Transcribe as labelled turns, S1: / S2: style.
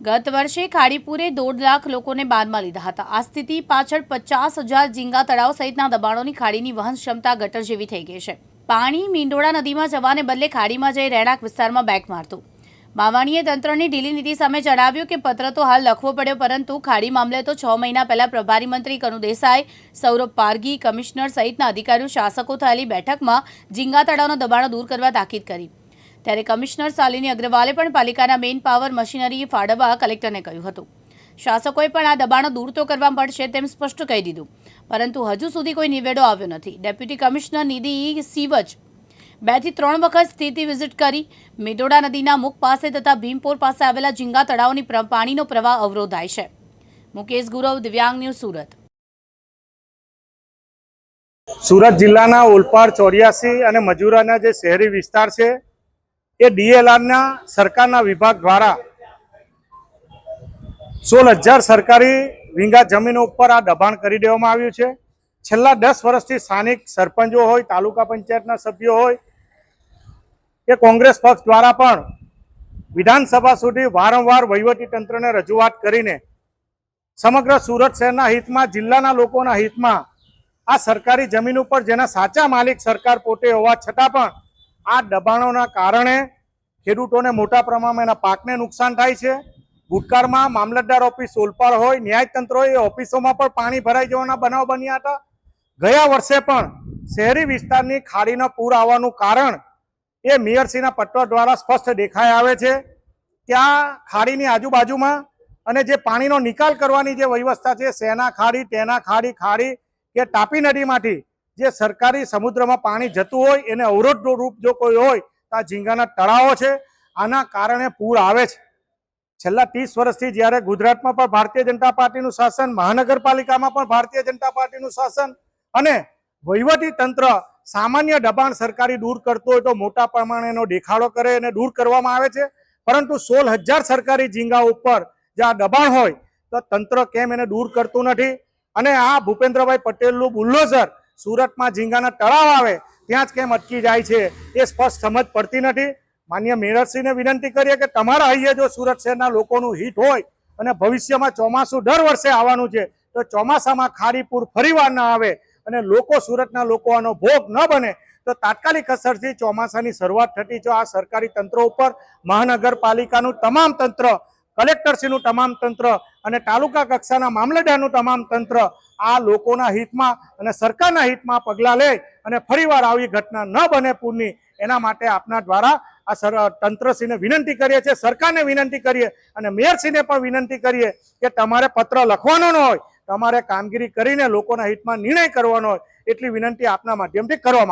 S1: ગત વર્ષે ખાડીપુરે દોઢ લાખ લોકોને બાદમાં લીધા હતા. આ સ્થિતિ પાછળ પચાસ હજાર ઝીંગા તળાવ સહિતના દબાણોની ખાડીની વહન ક્ષમતા ગટર જેવી થઈ ગઈ છે. પાણી મીંડોળા નદીમાં જવાને બદલે ખાડીમાં જઈ રહેણાંક વિસ્તારમાં બેક મારતું. માવાણીએ તંત્રની ઢીલી નીતિ સામે જણાવ્યું કે પત્ર તો હાલ લખવો પડ્યો, પરંતુ ખાડી મામલે તો છ મહિના પહેલા પ્રભારી મંત્રી કનુ દેસાઈ, સૌરભ પારગી કમિશનર સહિતના અધિકારીઓ, શાસકો થયેલી બેઠકમાં ઝીંગા તળાવનો દબાણો દૂર કરવા તાકીદ કરી. ત્યારે કમિશનર શાલિની અગ્રવાલે પણ પાલિકાના મેઇન પાવર મશીનરી ફાળવવા કલેક્ટરને કહ્યું હતું. શાસકોએ પણ આ દબાણો દૂર તો કરવા પડશે તેમ સ્પષ્ટ કહી દીધું. પરંતુ હજુ સુધી કોઈ નિવેડો આવ્યો નથી. ડેપ્યુટી કમિશનર નિધિ સીવજ બેથી ત્રણ વખત સ્થિતિ વિઝિટ કરી. મેદોડા નદીના મુખ પાસે તથા ભીમપોર પાસે આવેલા ઝીંગા તળાવની પાણીનો પ્રવાહ અવરોધાય છે. મુકેશ ગુરવ, દિવ્યાંગ ન્યૂઝ સુરત.
S2: સુરત જિલ્લાના ઓલપાડ, ચોર્યાસી અને મજૂરાના જે શહેરી વિસ્તાર છે એ ડીએલઆરના સરકારના વિભાગ દ્વારા સોળ હજાર સરકારી વીંગા જમીનો ઉપર આ દબાણ કરી દેવામાં આવ્યું છે. છેલ્લા દસ વર્ષથી સ્થાનિક સરપંચો હોય, તાલુકા પંચાયતના સભ્યો હોય કે કોંગ્રેસ પક્ષ દ્વારા પણ વિધાનસભા સુધી વારંવાર તંત્રને રજૂઆત કરીને સમગ્ર સુરત શહેરના હિતમાં, જિલ્લાના લોકોના હિતમાં આ સરકારી જમીન ઉપર જેના સાચા માલિક સરકાર પોતે હોવા છતાં પણ આ દબાણોના કારણે ખેડૂતોને મોટા પ્રમાણમાં એના પાકને નુકસાન થાય છે. ભૂતકાળમાં મામલતદાર ઓફિસ ઓલપાડ હોય ન્યાયતંત્ર હોય, એ ઓફિસોમાં પણ પાણી ભરાઈ જવાના બનાવ બન્યા હતા. ગયા વર્ષે પણ શહેરી વિસ્તારની ખાડીનો પૂર આવવાનું કારણ એ મેયરસિંહના પટ્ટો દ્વારા સ્પષ્ટ દેખાઈ આવે છે. ત્યાં ખાડીની આજુબાજુમાં અને જે પાણીનો નિકાલ કરવાની જે વ્યવસ્થા છે સેના ખાડી, તેના ખાડી ખાડી કે તાપી નદીમાંથી જે સરકારી સમુદ્રમાં પાણી જતું હોય, એને અવરોધનું રૂપ જો કોઈ હોય આ ઝીંગાના તળાવો છે. આના કારણે પૂર આવે છે. છેલ્લા ત્રીસ વર્ષથી જ્યારે ગુજરાતમાં પણ ભારતીય જનતા પાર્ટીનું શાસન, મહાનગરપાલિકામાં પણ ભારતીય જનતા પાર્ટીનું શાસન અને વહીવટી તંત્ર સામાન્ય દબાણ સરકારી દૂર કરતું હોય તો મોટા પ્રમાણેનો દેખાડો કરે અને દૂર કરવામાં આવે છે. પરંતુ સોળ હજાર સરકારી ઝીંગા ઉપર જે આ દબાણ હોય તો તંત્ર કેમ એને દૂર કરતું નથી? અને આ ભૂપેન્દ્રભાઈ પટેલનું બુલ્લોઝર સુરતમાં ઝીંગાના તળાવ આવે ત્યાં જ કેમ અટકી જાય છે એ સ્પષ્ટ સમજ પડતી નથી. માન્ય મેયરશ્રીને વિનંતી કરીએ કે તમારા અહીંયા જો સુરત શહેરના લોકોનું હિત હોય અને ભવિષ્યમાં ચોમાસું દર વર્ષે આવવાનું છે, તો ચોમાસામાં ખારીપુર ફરીવાર ના આવે અને લોકો સુરતના લોકો આનો ભોગ ન બને, તો તાત્કાલિક અસરથી ચોમાસાની શરૂઆત થતી છે આ સરકારી તંત્રો ઉપર, મહાનગરપાલિકાનું તમામ તંત્ર, કલેક્ટરશ્રીનું તમામ તંત્ર અને તાલુકા કક્ષાના મામલતદારનું તમામ તંત્ર આ લોકોના હિતમાં અને સરકારના હિતમાં પગલાં લે અને ફરીવાર આવી ઘટના ન બને પૂરની, એના માટે આપના દ્વારા આ સર, તંત્રશ્રીને વિનંતી કરીએ છીએ, સરકારને વિનંતી કરીએ અને મેયરશ્રીને પણ વિનંતી કરીએ કે તમારે પત્ર લખવાનો ન હોય, તમારે કામગીરી કરીને લોકોના હિતમાં નિર્ણય કરવાનો હોય, એટલી વિનંતી આપના માધ્યમથી કરવામાં